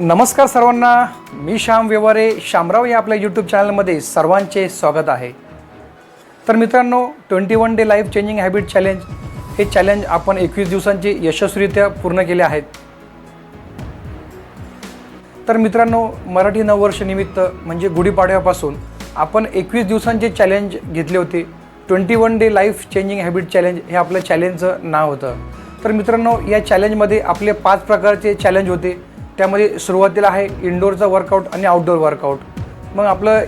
नमस्कार सर्वांना. मी श्याम व्यवहारे. शामराव या आपल्या यूट्यूब चॅनलमध्ये सर्वांचे स्वागत आहे. तर मित्रांनो twenty one day life changing habit challenge हे चॅलेंज आपण एकवीस दिवसांचे यशस्वीरित्या पूर्ण केले आहेत. तर मित्रांनो मराठी नववर्षनिमित्त म्हणजे गुढीपाडव्यापासून आपण एकवीस दिवसांचे चॅलेंज घेतले होते. Twenty one day life changing habit challenge हे आपलं चॅलेंजचं नाव होतं. तर मित्रांनो या चॅलेंजमध्ये आपले पाच प्रकारचे चॅलेंज होते. त्यामध्ये सुरुवातीला आहे इनडोअरचा वर्कआउट आणि आउटडोअर वर्कआउट मग आपलं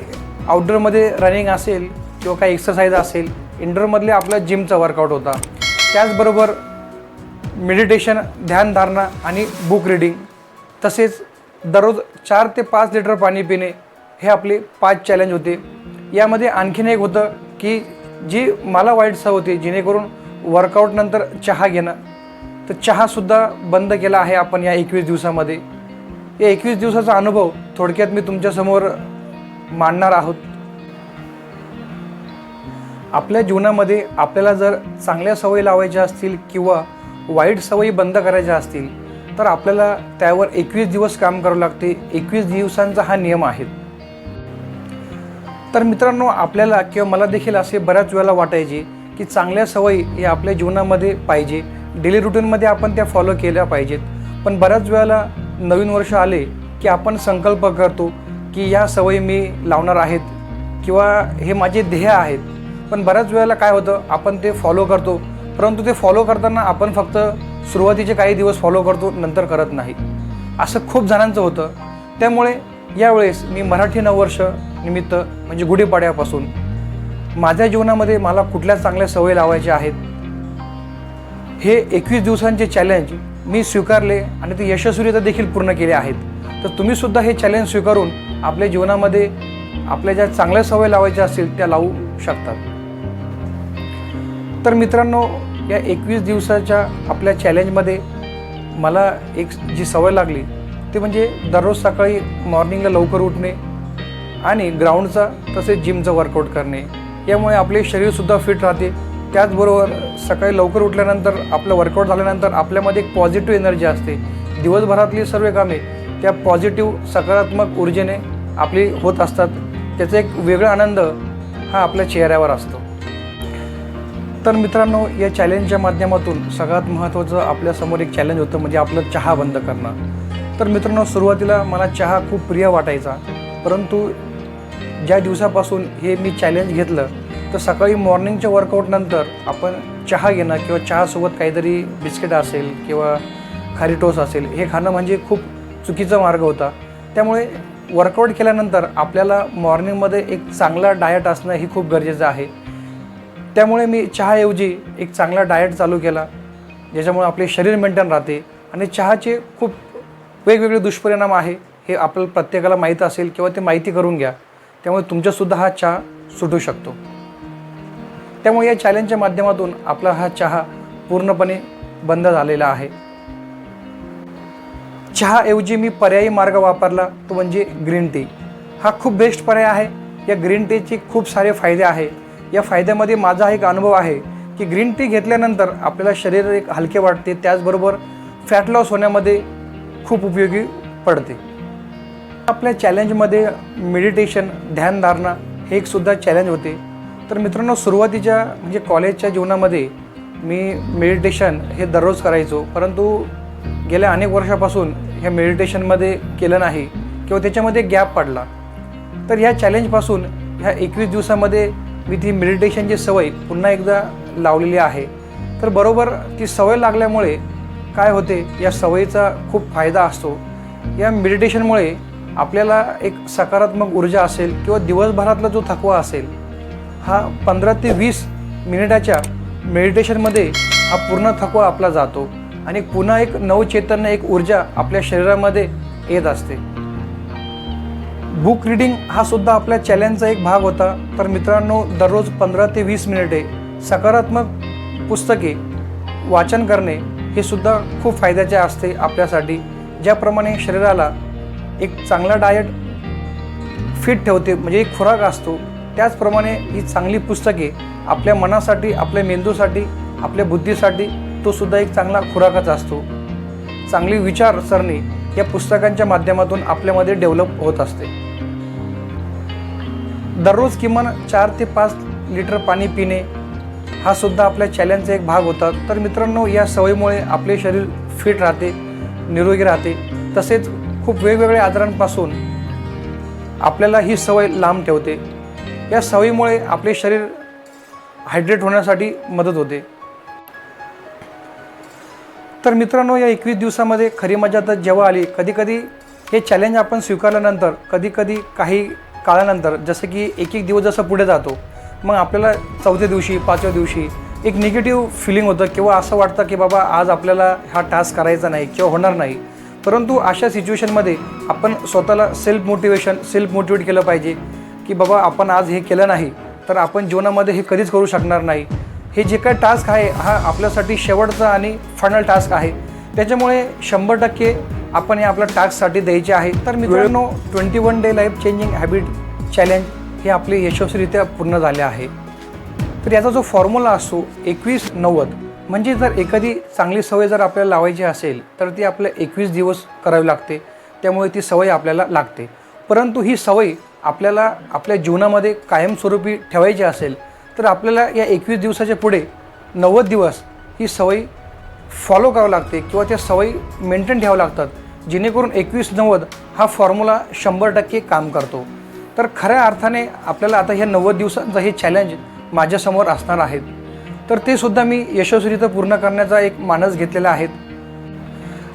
आउटडोरमध्ये रनिंग असेल किंवा काही एक्सरसाइज असेल इंडोरमधले आपलं जिमचा वर्कआउट होता. त्याचबरोबर मेडिटेशन ध्यानधारणा आणि बुक रिडिंग तसेच दररोज चार ते पाच लिटर पाणी पिणे हे आपले पाच चॅलेंज होते. यामध्ये आणखीन एक होतं की जी मला वाईट सवय होती जेणेकरून वर्कआउटनंतर चहा घेणं. तर चहासुद्धा बंद केला आहे आपण या एकवीस दिवसामध्ये. या एकवीस दिवसाचा अनुभव थोडक्यात मी तुमच्यासमोर मांडणार आहोत. आपल्या जीवनामध्ये आपल्याला जर चांगल्या सवयी लावायच्या असतील किंवा वाईट सवयी बंद करायच्या असतील तर आपल्याला त्यावर एकवीस दिवस काम करावं लागते. एकवीस दिवसांचा हा नियम आहे. तर मित्रांनो आपल्याला किंवा मला देखील असे बऱ्याच वेळेला वाटायचे की चांगल्या सवयी हे आपल्या जीवनामध्ये पाहिजे. डेली रुटीनमध्ये आपण त्या फॉलो केल्या पाहिजेत. पण बऱ्याच वेळेला नवीन वर्ष आले की आपण संकल्प करतो की या सवयी मी लावणार आहेत किंवा हे माझे ध्येय आहेत. पण बऱ्याच वेळेला काय होतं आपण ते फॉलो करतो. परंतु ते फॉलो करताना आपण फक्त सुरुवातीचे काही दिवस फॉलो करतो नंतर करत नाही. असं खूप जणांचं होतं. त्यामुळे यावेळेस मी मराठी नववर्ष निमित्त म्हणजे गुढीपाड्यापासून माझ्या जीवनामध्ये मला कुठल्या चांगल्या सवयी लावायच्या आहेत हे एकवीस दिवसांचे चॅलेंज मी स्वीकारले आणि ते यशस्वीरित्या देखील पूर्ण केले आहेत. तर तुम्हीसुद्धा हे चॅलेंज स्वीकारून आपल्या जीवनामध्ये आपल्या ज्या चांगल्या सवयी लावायच्या असतील त्या लावू शकतात तर मित्रांनो या एकवीस दिवसाच्या आपल्या चॅलेंजमध्ये मला एक जी सवय लागली ते म्हणजे दररोज सकाळी मॉर्निंगला लवकर उठणे आणि ग्राउंडचा तसेच जिमचं वर्कआउट करणे. यामुळे आपले शरीरसुद्धा फिट राहते. त्याचबरोबर सकाळी लवकर उठल्यानंतर आपलं वर्कआउट झाल्यानंतर आपल्यामध्ये एक पॉझिटिव्ह एनर्जी असते. दिवसभरातली सर्व कामे त्या पॉझिटिव्ह सकारात्मक ऊर्जेने आपली होत असतात. त्याचा एक वेगळा आनंद हा आपल्या चेहऱ्यावर असतो. तर मित्रांनो या चॅलेंजच्या माध्यमातून सगळ्यात महत्त्वाचं आपल्यासमोर एक चॅलेंज होतं म्हणजे आपलं चहा बंद करणं. तर मित्रांनो सुरुवातीला मला चहा खूप प्रिय वाटायचा परंतु ज्या दिवसापासून हे मी चॅलेंज घेतलं तर सकाळी मॉर्निंगच्या वर्कआउटनंतर आपण चहा घेणं किंवा चहासोबत काहीतरी बिस्किट असेल किंवा खारी टोस असेल हे खाणं म्हणजे खूप चुकीचा मार्ग होता. त्यामुळे वर्कआउट केल्यानंतर आपल्याला मॉर्निंगमध्ये एक चांगला डायट असणं ही खूप गरजेचं आहे. त्यामुळे मी चहाऐवजी एक चांगला डायट चालू केला ज्याच्यामुळे आपले शरीर मेंटेन राहते आणि चहाचे खूप वेगवेगळे दुष्परिणाम आहे हे आपल्याला प्रत्येकाला माहीत असेल किंवा ते माहिती करून घ्या. त्यामुळे तुमच्यासुद्धा हा चहा सुटू शकतो. त्यामुळे या चॅलेंजच्या माध्यमातून आपला हा चहा पूर्णपणे बंद झालेला आहे. चहाऐवजी मी पर्यायी मार्ग वापरला तो म्हणजे ग्रीन टी हा खूप बेस्ट पर्याय आहे. या ग्रीन टीचे खूप सारे फायदे आहे. या फायद्यामध्ये माझा एक अनुभव आहे की ग्रीन टी घेतल्यानंतर आपल्याला शरीर एक हलके वाटते. त्याचबरोबर फॅट लॉस होण्यामध्ये खूप उपयोगी पडते. आपल्या चॅलेंजमध्ये मेडिटेशन ध्यानधारणा हे एक सुद्धा चॅलेंज होते. तर मित्रांनो सुरुवातीच्या म्हणजे कॉलेजच्या जीवनामध्ये मी मेडिटेशन हे दररोज करायचो. परंतु गेल्या अनेक वर्षापासून ह्या मेडिटेशनमध्ये केलं नाही किंवा त्याच्यामध्ये गॅप पडला. तर ह्या चॅलेंजपासून ह्या एकवीस दिवसामध्ये मी ती मेडिटेशनची सवय पुन्हा एकदा लावलेली आहे. तर बरोबर ती सवय लागल्यामुळे काय होते या सवयीचा खूप फायदा असतो. या मेडिटेशनमुळे आपल्याला एक सकारात्मक ऊर्जा असेल किंवा दिवसभरातला जो थकवा असेल हा पंधरा ते वीस मिनिटाच्या मेडिटेशनमध्ये हा पूर्ण थकवा आपला जातो आणि पुन्हा एक नवचैतन्य एक ऊर्जा आपल्या शरीरामध्ये येत असते. बुक रिडिंग हा सुद्धा आपल्या चॅलेंजचा एक भाग होता. तर मित्रांनो दररोज पंधरा ते वीस मिनिटे सकारात्मक पुस्तके वाचन करणे हे सुद्धा खूप फायद्याचे असते आपल्यासाठी. ज्याप्रमाणे शरीराला एक चांगला डाएट फिट ठेवते म्हणजे एक खुराक असतो त्याचप्रमाणे ही चांगली पुस्तके आपल्या मनासाठी आपल्या मेंदूसाठी आपल्या बुद्धीसाठी तो सुद्धा एक चांगला खुराकच असतो. चांगली विचारसरणी या पुस्तकांच्या माध्यमातून आपल्यामध्ये डेव्हलप होत असते. दररोज किमान चार ते पाच लिटर पाणी पिणे हा सुद्धा आपल्या चॅलेंजचा एक भाग होता. तर मित्रांनो या सवयीमुळे आपले शरीर फिट राहते निरोगी राहते. तसेच खूप वेगवेगळ्या आजारांपासून आपल्याला ही सवय लांब ठेवते. या सवयीमुळे आपले शरीर हायड्रेट होण्यासाठी मदत होते. तर मित्रांनो या एकवीस दिवसामध्ये खरी मजा तर जेव्हा आली कधीकधी हे चॅलेंज आपण स्वीकारल्यानंतर कधीकधी काही काळानंतर जसं की एक एक दिवस जसं पुढे जातो मग आपल्याला चौथ्या दिवशी पाचव्या दिवशी एक निगेटिव्ह फिलिंग होतं किंवा असं वाटतं की बाबा आज आपल्याला हा टास्क करायचा नाही किंवा होणार नाही. परंतु अशा सिच्युएशनमध्ये आपण स्वतःला सेल्फ मोटिवेशन सेल्फ मोटिवेट केलं पाहिजे. की बाबा आपण आज हे केलं नाही तर आपण जीवनामध्ये हे कधीच करू शकणार नाही. हे जे काय टास्क आहे हा आपल्यासाठी शेवटचा आणि फायनल टास्क आहे. त्याच्यामुळे शंभर टक्के आपण हे आपल्या टास्कसाठी द्यायचे आहे. तर मित्रांनो twenty one day life changing habit challenge हे आपले यशस्वीरित्या पूर्ण झाले आहे. तर याचा जो फॉर्म्युला असतो एकवीस नव्वद म्हणजे जर एखादी चांगली सवय जर आपल्याला लावायची असेल तर ती आपल्या एकवीस दिवस करावी लागते. त्यामुळे ती सवय आपल्याला लागते. परंतु ही सवय आपल्याला आपल्या जीवनामध्ये कायमस्वरूपी ठेवायची असेल तर आपल्याला या एकवीस दिवसाच्या पुढे नव्वद दिवस ही सवय फॉलो करावं लागते किंवा त्या सवयी मेंटेन ठेवावं लागतात जेणेकरून एकवीस नव्वद हा फॉर्म्युला शंभर टक्के काम करतो. तर खऱ्या अर्थाने आपल्याला आता ह्या नव्वद दिवसांचं हे चॅलेंज माझ्यासमोर असणार आहेत. तर ते सुद्धा मी यशस्वीरित्या पूर्ण करण्याचा एक मानस घेतलेला आहे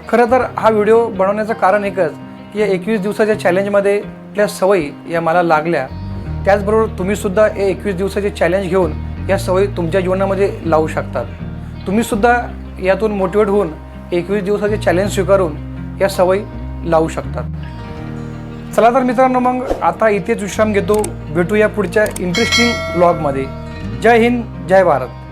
खरं तर हा व्हिडिओ बनवण्याचं कारण एकच की या एकवीस दिवसाच्या चॅलेंजमध्ये कुठल्या सवयी या मला लागल्या त्याचबरोबर तुम्हीसुद्धा हे एकवीस दिवसाचे चॅलेंज घेऊन या सवयी तुमच्या जीवनामध्ये लावू शकतात. तुम्हीसुद्धा यातून मोटिवेट होऊन एकवीस दिवसाचे चॅलेंज स्वीकारून या सवयी लावू शकतात. चला तर मित्रांनो मग आता इथेच विश्राम घेतो. भेटूया पुढच्या इंटरेस्टिंग ब्लॉगमध्ये जय हिंद जय भारत.